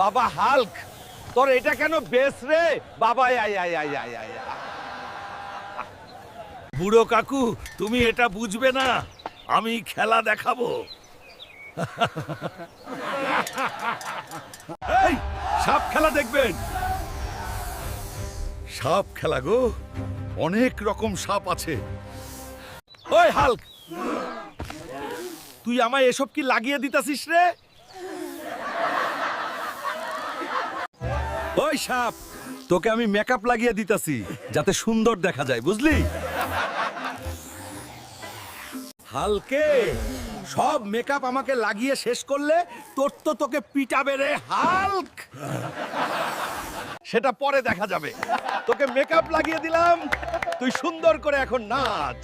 বাবা হাল্ক তোর এটা কেন বেশ রে? বাবা আয় আয় আয় আয় আয় আয় বুড়ো কাকু তুমি এটা বুঝবে না। আমি খেলা দেখাবো। এই সাপ খেলা দেখবেন। সাপ খেলা গো অনেক রকম সাপ আছে। ওই হাল্ক! তুই আমায় এসব কি লাগিয়ে দিতাছিস রে? ওই সাপ, তোকে আমি মেকআপ লাগিয়ে দিতাছি, যাতে সুন্দর দেখা যায়, বুঝলি? হালকে, সব মেকআপ আমাকে লাগিয়ে শেষ করলে তোর তো তোকে পিটাবে রে, হাল্ক! সেটা পরে দেখা যাবে। তোকে মেকআপ লাগিয়ে দিলাম, তুই সুন্দর করে এখন নাচ।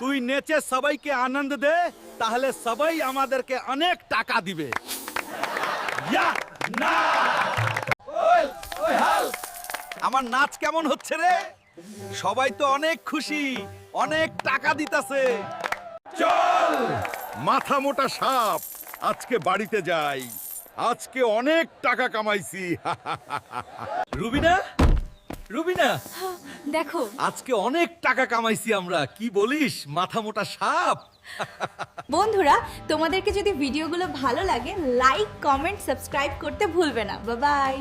তুই নেচে সবাইকে আনন্দ দে, তাহলে সবাই আমাদেরকে অনেক টাকা দিবে। না। আমার নাচ কেমন হচ্ছে রে? সবাই তো অনেক খুশি অনেক টাকা দিতাছে। চল। মাথা মোটা সাপ আজকে বাড়িতে যাই। আজকে অনেক টাকা কামাইছি রুবিনা? রুবিনা? দেখো। আজকে অনেক টাকা কামাইছি আমরা কি বলিস? মাথা মোটা সাপ। বন্ধুরা তোমাদেরকে যদি ভিডিওগুলো ভালো লাগে লাইক কমেন্ট সাবস্ক্রাইব করতে ভুলবে না। বাই